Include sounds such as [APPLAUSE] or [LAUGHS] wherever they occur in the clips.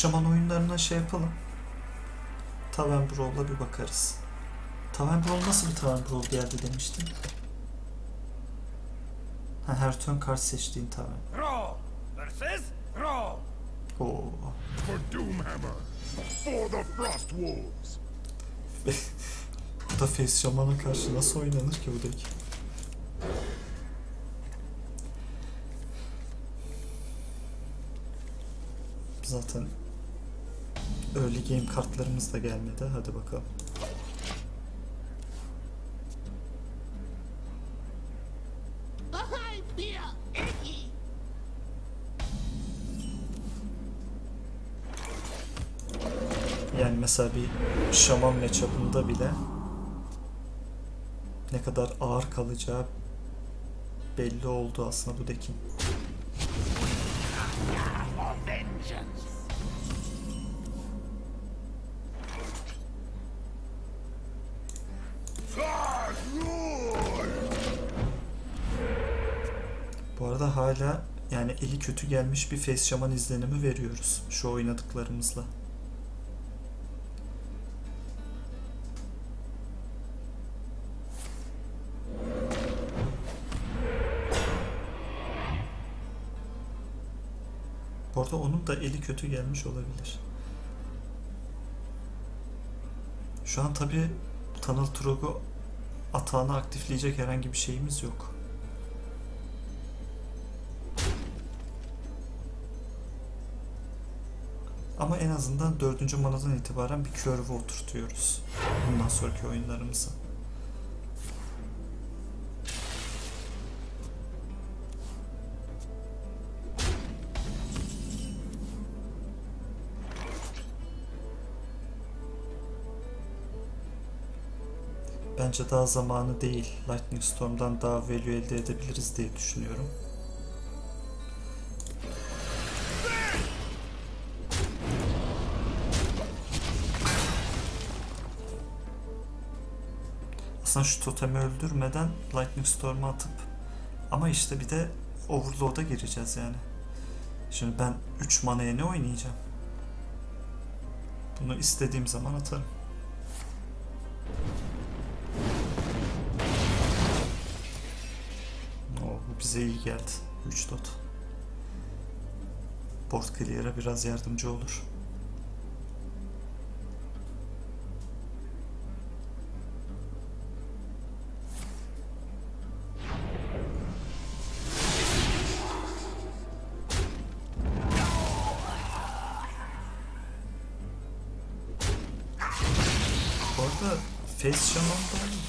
şaman oyunlarına şey yapalım. Tavern Brawl'a bir bakarız. Tavern Brawl nasıl bir Tavern Brawl geldi demiştin? Ha, her turn kart seçtiğin Tavern. Brawl versus Brawl. Oo. For Doomhammer. For the Frost Wolves. [LAUGHS] Bu da Face Shaman'a karşı nasıl oynanır ki bu deck? Zaten early game kartlarımız da gelmedi. Hadi bakalım. Yani mesela bir şaman matchup'ında bile ne kadar ağır kalacağı belli oldu aslında bu deck'in. Arada hala yani eli kötü gelmiş bir face şaman izlenimi veriyoruz şu oynadıklarımızla. Bu arada onun da eli kötü gelmiş olabilir. Şu an tabi Tunnel Trog'u atağını aktifleyecek herhangi bir şeyimiz yok. Ama en azından dördüncü manadan itibaren bir curve oturtuyoruz. Bundan sonraki oyunlarımıza. Bence daha zamanı değil. Lightning Storm'dan daha value elde edebiliriz diye düşünüyorum. Aslında şu totemi öldürmeden Lightning Storm'u atıp ama işte bir de Overload'a gireceğiz yani. Şimdi ben 3 manaya ne oynayacağım? Bunu istediğim zaman atarım. Oo, bu bize iyi geldi. 3 dot. Board Clear'a biraz yardımcı olur.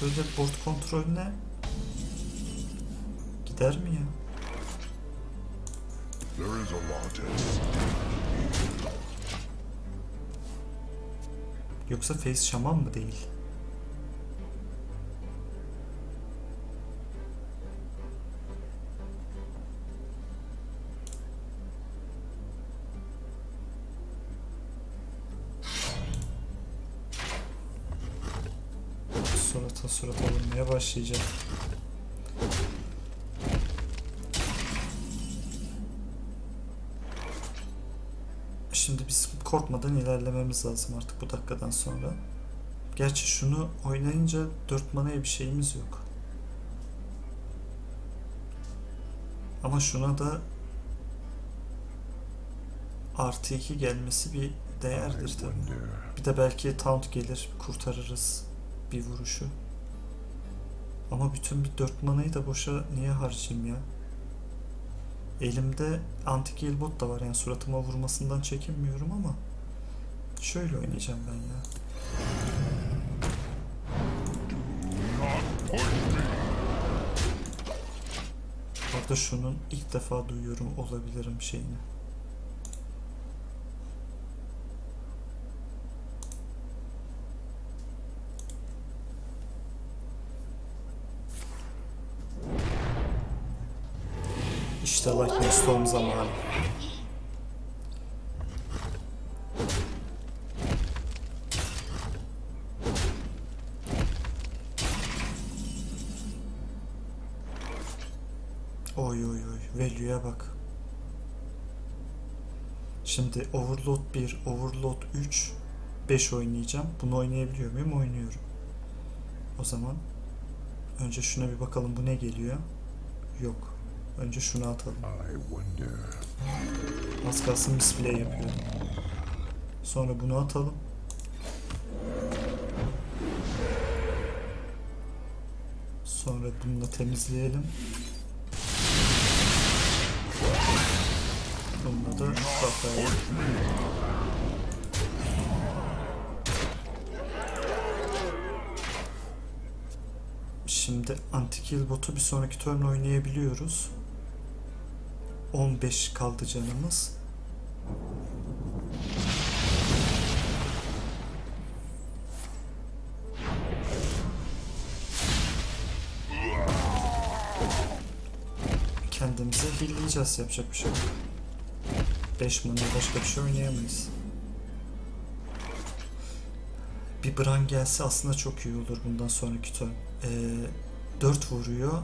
Böyle board kontrolüne gider mi ya? There is a. Yoksa Face Shaman mı değil? Başlayacak. Şimdi biz korkmadan ilerlememiz lazım artık bu dakikadan sonra. Gerçi şunu oynayınca 4 manaya bir şeyimiz yok. Ama şuna da artı 2 gelmesi bir değerdir tabii. wonder. Bir de belki taunt gelir kurtarırız bir vuruşu. Ama bütün bir 4 manayı da boşa niye harcayayım ya? Elimde antik elbot da var yani suratıma vurmasından çekinmiyorum ama şöyle oynayacağım ben ya. Orada şunun ilk defa duyuyorum olabilirim şeyini. İşte Lightning Storm zamanı. Oy oy oy. Value'ya bak. Şimdi Overload 1, Overload 3, 5 oynayacağım. Bunu oynayabiliyor muyum? Oynuyorum. O zaman önce şuna bir bakalım bu ne geliyor. Yok. Önce şunu atalım. Az kalsın misplay yapıyorum. Sonra bunu atalım. Sonra bununla temizleyelim. Bununla da kafaya. Şimdi anti-kill botu bir sonraki turn oynayabiliyoruz. 15 kaldı canımız. Kendimize hilleyeceğiz yapacak bir şey yok. 5 mana başka bir şey oynayamayız. Bir Bran gelse aslında çok iyi olur bundan sonraki turn. Ee, 4 vuruyor.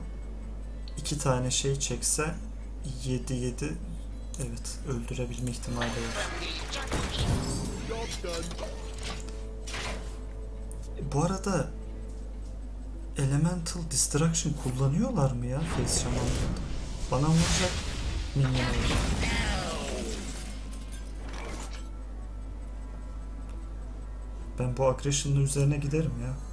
2 tane şey çekse 7 7 evet öldürebilme ihtimali var. Bu arada Elemental Destruction kullanıyorlar mı ya Face Shaman'da? Bana vuracak minyon olarak. Ben bu aggression'ın üzerine giderim ya.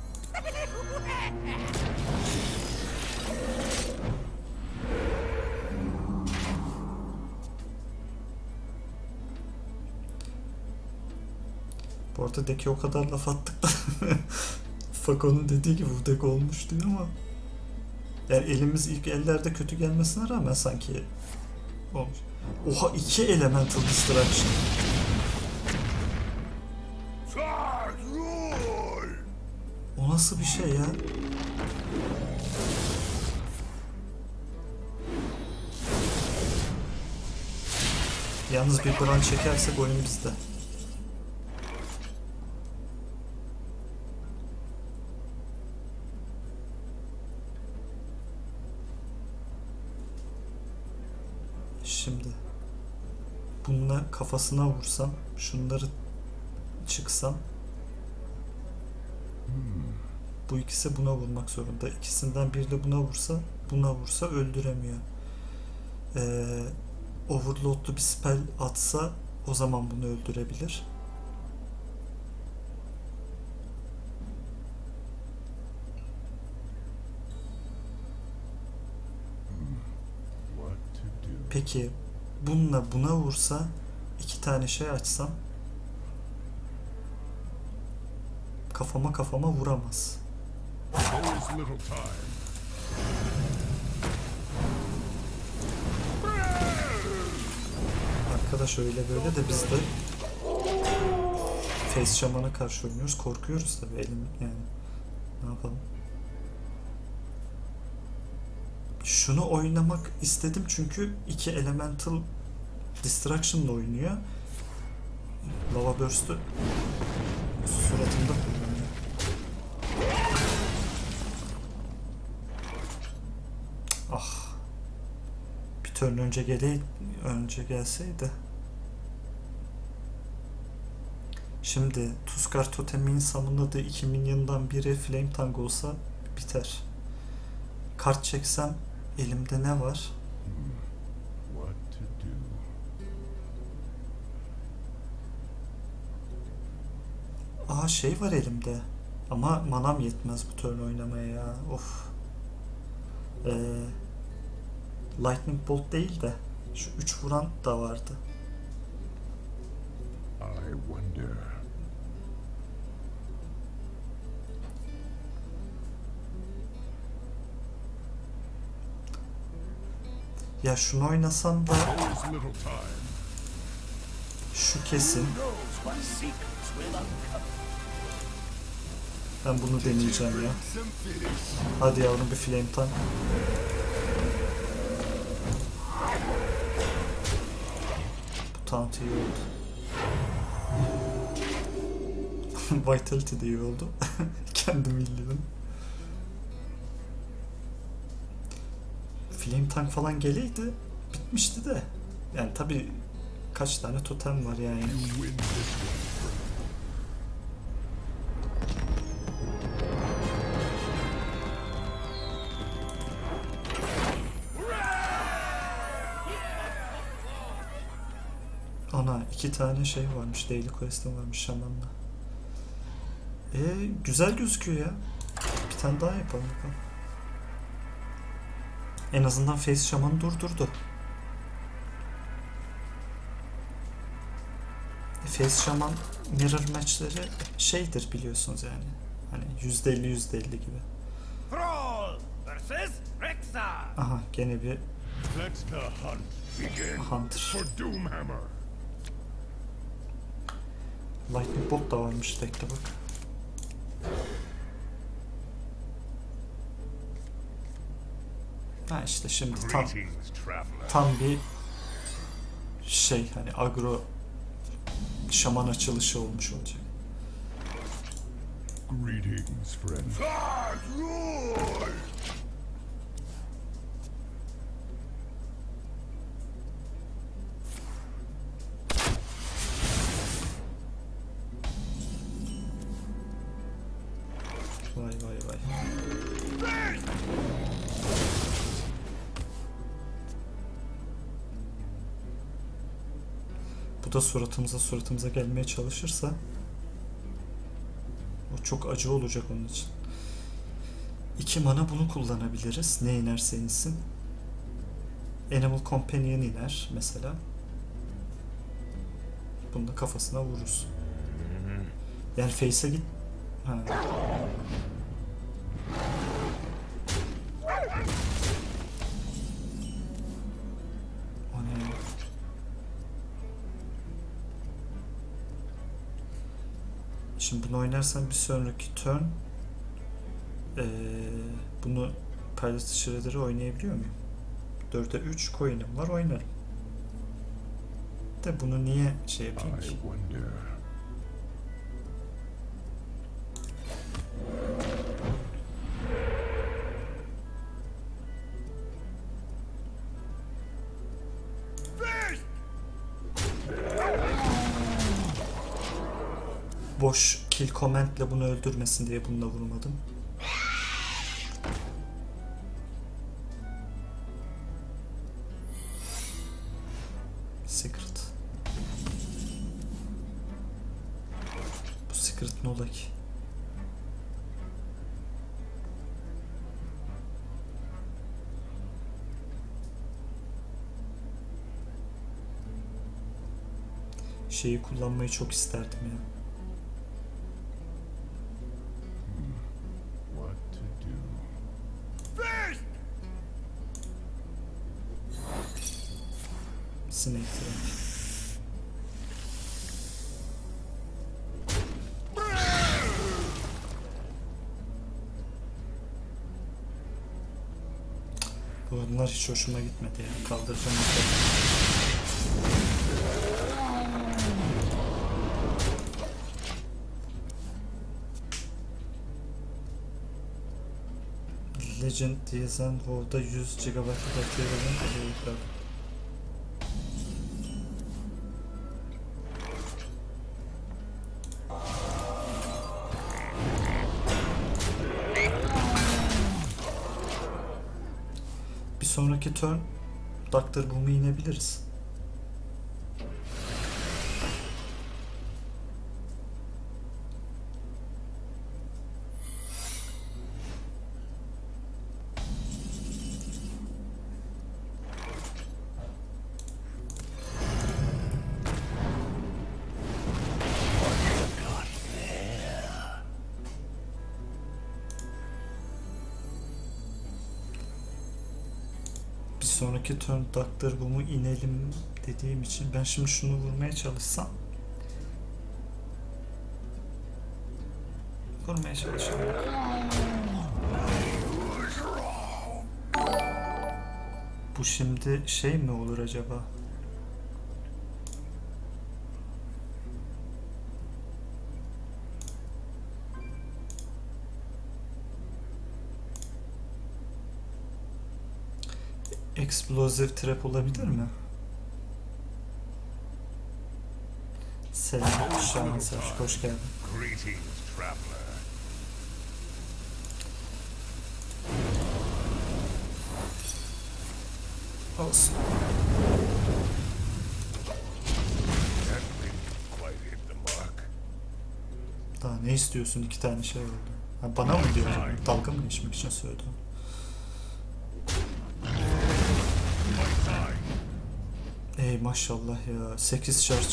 Bu arada deki o kadar laf attık da [LAUGHS] Fako'nun dediği gibi bu dek olmuş diyor ama yani elimiz ilk ellerde kötü gelmesine rağmen sanki olmuş. Oha iki elemental distraction. O nasıl bir şey ya? Yalnız bir Bran çekersek oyun bizde. Kafasına vursam, şunları çıksam bu ikisi buna vurmak zorunda. İkisinden biri de buna vursa, buna vursa öldüremiyor. Ee, overloadlu bir spell atsa o zaman bunu öldürebilir. Do? Peki bununla buna vursa iki tane şey açsam kafama kafama vuramaz. Arkadaş öyle böyle de biz de Face Shaman'a karşı oynuyoruz. Korkuyoruz tabii elim yani. Ne yapalım? Şunu oynamak istedim çünkü iki Elemental Distraction'la oynuyor. Lava Burst'ü suratımda kullanıyor. Ah. Bir turn önce gele önce gelseydi. Şimdi Tuskar Totem'in summonladığı iki minyondan biri Flame Tongue olsa biter. Kart çeksem elimde ne var? Aa şey var elimde. Ama manam yetmez bu turn oynamaya ya. Of. Ee, Lightning Bolt değil de şu 3 vuran da vardı. I wonder. Ya şunu oynasam da şu kesin. Ben bunu deneyeceğim ya. Hadi yavrum bir flame tank. Bu taunt iyi oldu. [LAUGHS] Vitality de iyi oldu. [LAUGHS] Kendim illedim. Flame tank falan geleydi bitmişti de. Yani tabi kaç tane totem var yani. Ana iki tane şey varmış. Daily quest'im varmış şamanla. E güzel gözüküyor ya. Bir tane daha yapalım bakalım. En azından face şamanı durdurdu. E, Face şaman mirror matchleri şeydir biliyorsunuz yani. Hani %50 %50 gibi. Thrall versus Rexa. Aha gene bir. Hunter. Lightning Bolt da varmış tekte bak. Ha işte şimdi tam tam bir şey hani agro şaman açılışı olmuş olacak. Greetings, friend. Da suratımıza suratımıza gelmeye çalışırsa o çok acı olacak onun için. İki mana bunu kullanabiliriz. Ne inerse insin. Animal Companion iner mesela. Bunu da kafasına vururuz. Yani Face'e git... Ha. Şimdi bunu oynarsam bir sonraki turn eee, bunu Pilot Shredder'ı oynayabiliyor muyum? 4'e 3 coin'im var oynarım. De bunu niye şey yapayım ki? Comment'le bunu öldürmesin diye bununla vurmadım. Secret. Bu secret ne ola ki? Şeyi kullanmayı çok isterdim ya. Hiç hoşuma gitmedi ya. Kaldıracağım. Legend DSN How'da 100 GB battery veren turn Dr. Boom'a inebiliriz. Sonraki turn Dr. Boom'u inelim dediğim için ben şimdi şunu vurmaya çalışsam vurmaya çalışalım. Bu şimdi şey mi olur acaba? Explosive trap olabilir mi? Selam Şahan Selçuk hoş geldin. Olsun. Daha ne istiyorsun iki tane şey oldu. Ha, bana mı diyor? Dalga mı geçmek için söyledim? Ey maşallah ya 8 charge.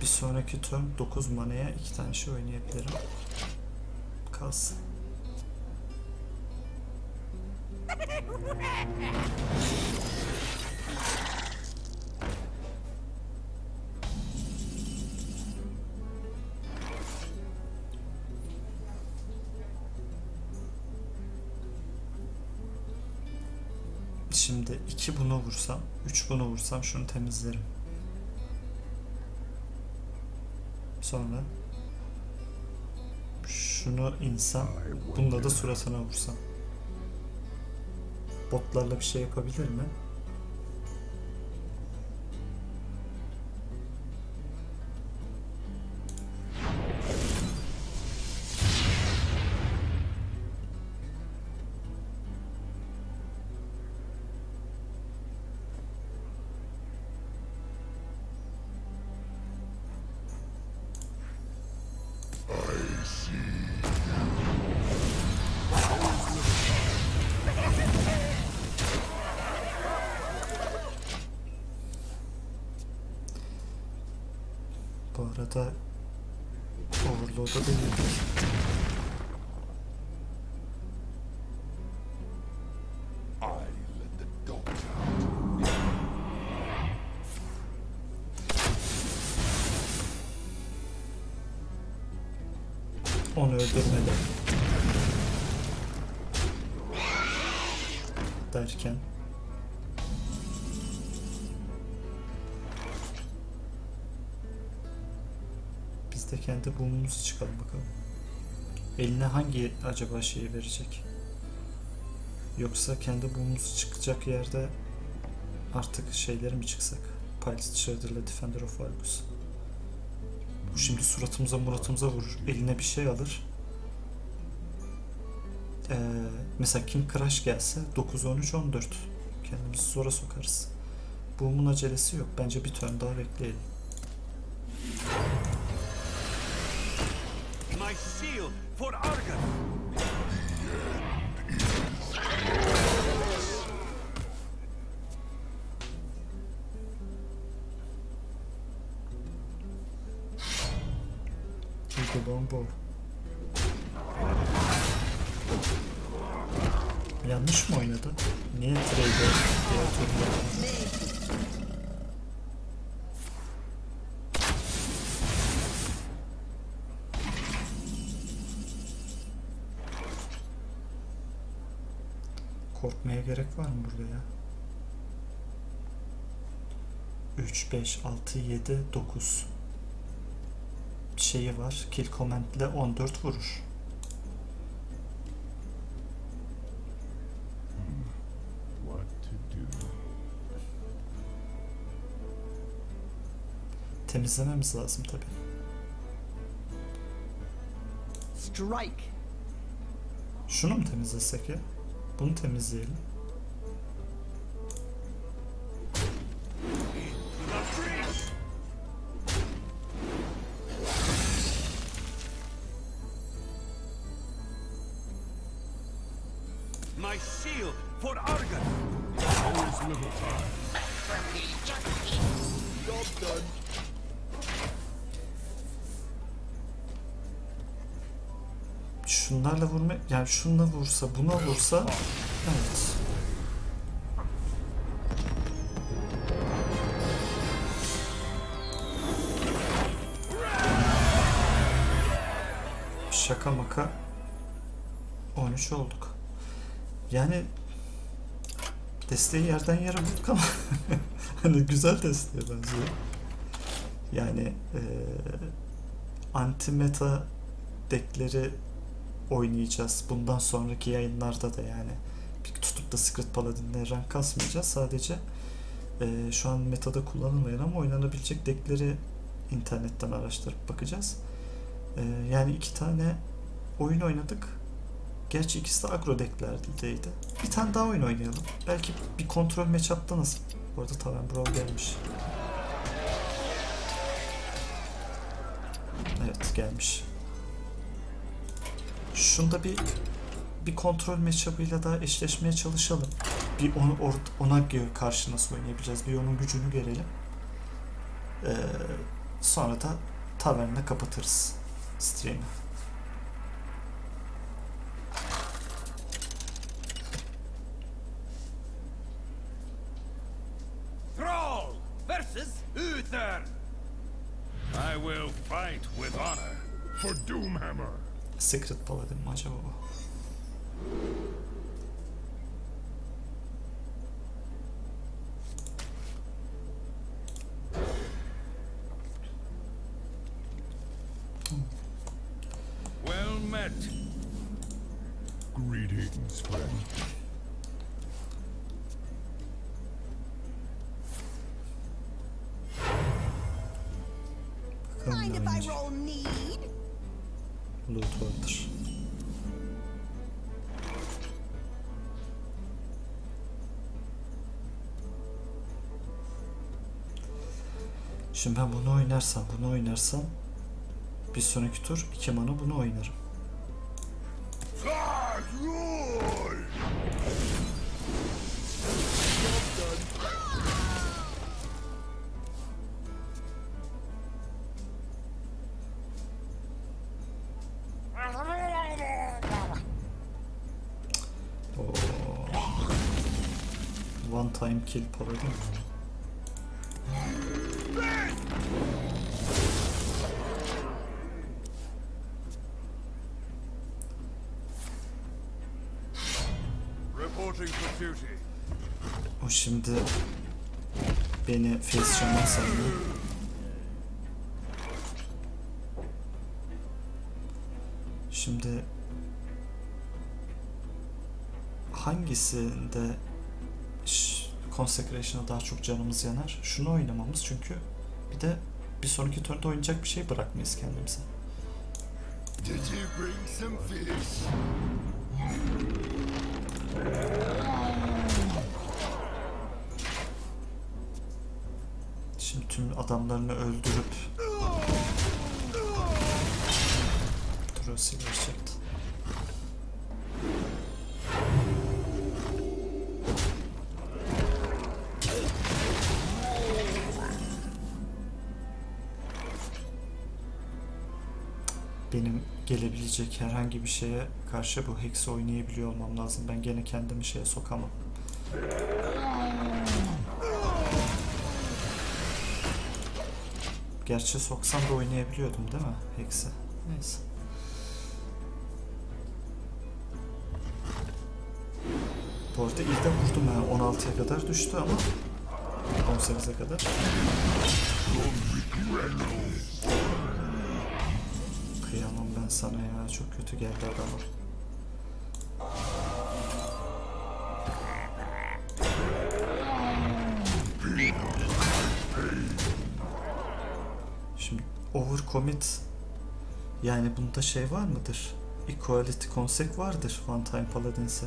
Bir sonraki turn 9 manaya iki tane şey oynayabilirim. Kalsın. Vursam, üç bunu vursam şunu temizlerim. Sonra şunu insem, bunda da suratına vursam. Botlarla bir şey yapabilir mi? Onu öldürmedi. Derken biz de kendi bulmumuzu çıkalım bakalım. Eline hangi acaba şeyi verecek? Yoksa kendi bulmumuzu çıkacak yerde artık şeyleri mi çıksak? Pilot Shredder ile Defender of Argus. Bu şimdi suratımıza muratımıza vurur. Eline bir şey alır. Ee, mesela King Crash gelse 9, 13, 14. Kendimizi zora sokarız. Boom'un acelesi yok. Bence bir turn daha bekleyelim. My shield for Argus! Longbow. Yanlış mı oynadı? Niye trade'e türlü yapmadı? Korkmaya gerek var mı burada ya? 3, 5, 6, 7, 9 şeyi var. Kill command ile 14 vurur. What to do? Temizlememiz lazım tabi. Strike! Şunu mu temizlesek ya? Bunu temizleyelim. Yani şunla vursa, buna vursa, evet. Şaka maka 13 olduk. Yani desteği yerden yere vurduk ama [LAUGHS] hani güzel desteğe benziyor. Yani eee anti meta deckleri oynayacağız. Bundan sonraki yayınlarda da yani bir tutup da Secret Paladin'le rank kasmayacağız. Sadece e, şu an metada kullanılmayan ama oynanabilecek deckleri internetten araştırıp bakacağız. E, yani iki tane oyun oynadık. Gerçi ikisi de agro decklerdeydi. Bir tane daha oyun oynayalım. Belki bir kontrol matchup'ta nasıl? Bu arada Taven Brawl gelmiş. Evet gelmiş. Şunda bir bir kontrol matchup'ıyla daha eşleşmeye çalışalım. Bir onu or- ona karşı nasıl oynayabileceğiz? Bir onun gücünü görelim. Ee, sonra da tavernle kapatırız stream'i. Loot vardır. Şimdi ben bunu oynarsam, bunu oynarsam bir sonraki tur iki mana bunu oynarım. Kill duty. O şimdi beni face shaman sanıyor. Şimdi hangisinde Consecration'a daha çok canımız yanar? Şunu oynamamız çünkü bir de bir sonraki turda oynayacak bir şey bırakmayız kendimize. Did you bring some fish? Şimdi tüm adamlarını öldürüp Dur o Benim gelebilecek herhangi bir şeye karşı bu Hex'i oynayabiliyor olmam lazım. Ben gene kendimi şeye sokamam. Gerçi soksam da oynayabiliyordum değil mi Hex'i? Neyse. Bu arada iyi de vurdum ha. 16'ya kadar düştü ama 18'e kadar. Sana ya. Çok kötü geldi adama. Şimdi overcommit yani bunda şey var mıdır? Equality consec vardır One Time Paladins'e.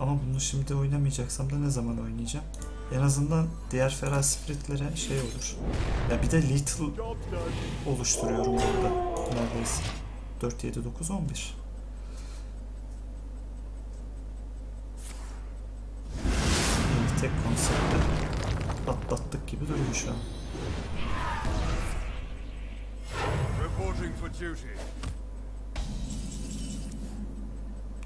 Ama bunu şimdi oynamayacaksam da ne zaman oynayacağım? En azından diğer Feral Spirit'lere şey olur. Ya bir de Lethal oluşturuyorum burada neredeyse. 4, 7, 9, 11. Yani tek konsepte atlattık gibi duruyor şu an.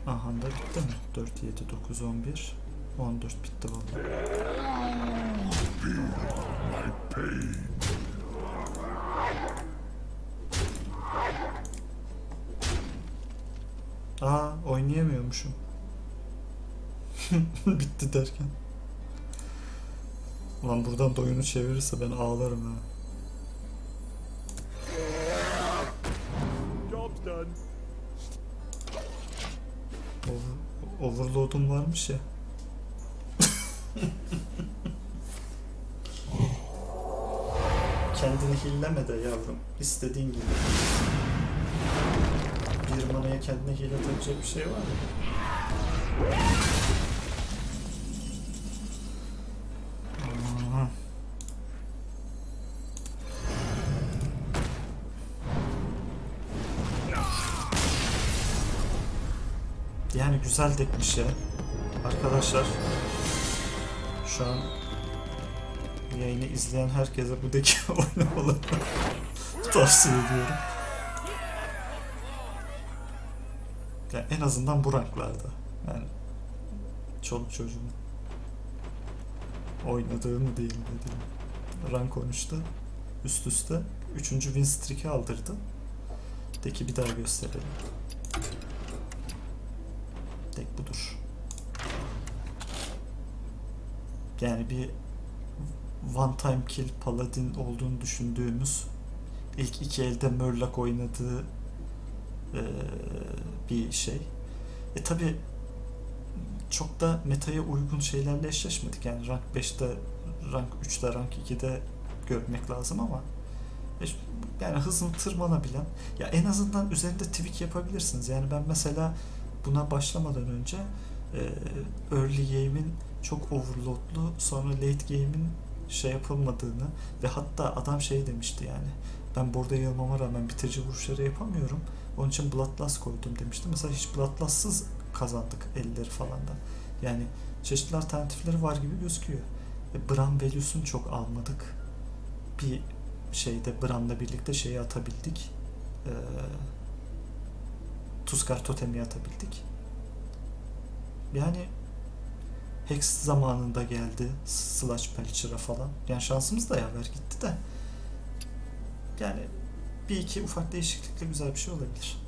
Aha da bitti mi? 4, 7, 9, 11. 14 bitti vallahi. Aa oynayamıyormuşum. [LAUGHS] bitti derken. Lan buradan doyunu çevirirse ben ağlarım ha. Over, overload'um varmış ya. Kendini hilleme de yavrum. İstediğin gibi. Bir manaya kendine hile atabilecek bir şey var mı? Yani güzel dekmiş ya. Arkadaşlar şu an yayını izleyen herkese bu deki [LAUGHS] oynamalı tavsiye ediyorum. Yani en azından bu ranklarda. Yani çoluk çocuğun oynadığı mı değil mi diyeyim. Rank 13'te üst üste 3. win streak'i aldırdı. Deki bir daha gösterelim. Tek budur. Yani bir one time kill paladin olduğunu düşündüğümüz ilk iki elde Murloc oynadığı eee, bir şey. E tabi çok da metaya uygun şeylerle eşleşmedik. Yani rank 5'te, rank 3'te, rank 2'de görmek lazım ama e, yani hızını tırmanabilen ya en azından üzerinde tweak yapabilirsiniz. Yani ben mesela buna başlamadan önce e, early game'in çok overloadlu sonra late game'in şey yapılmadığını ve hatta adam şey demişti yani ben burada yılmama rağmen bitirici vuruşları yapamıyorum. Onun için Bloodlust koydum demişti. Mesela hiç Bloodlust'sız kazandık elleri falan da. Yani çeşitli alternatifleri var gibi gözüküyor. E, Bran Velus'unu çok almadık. Bir şeyde Bran'la birlikte şeyi atabildik. Ee, Tuskar Totemi atabildik. Yani Hex zamanında geldi. Slash Pelcher'a falan. Yani şansımız da yaver gitti de. Yani bir iki ufak değişiklikle güzel bir şey olabilir.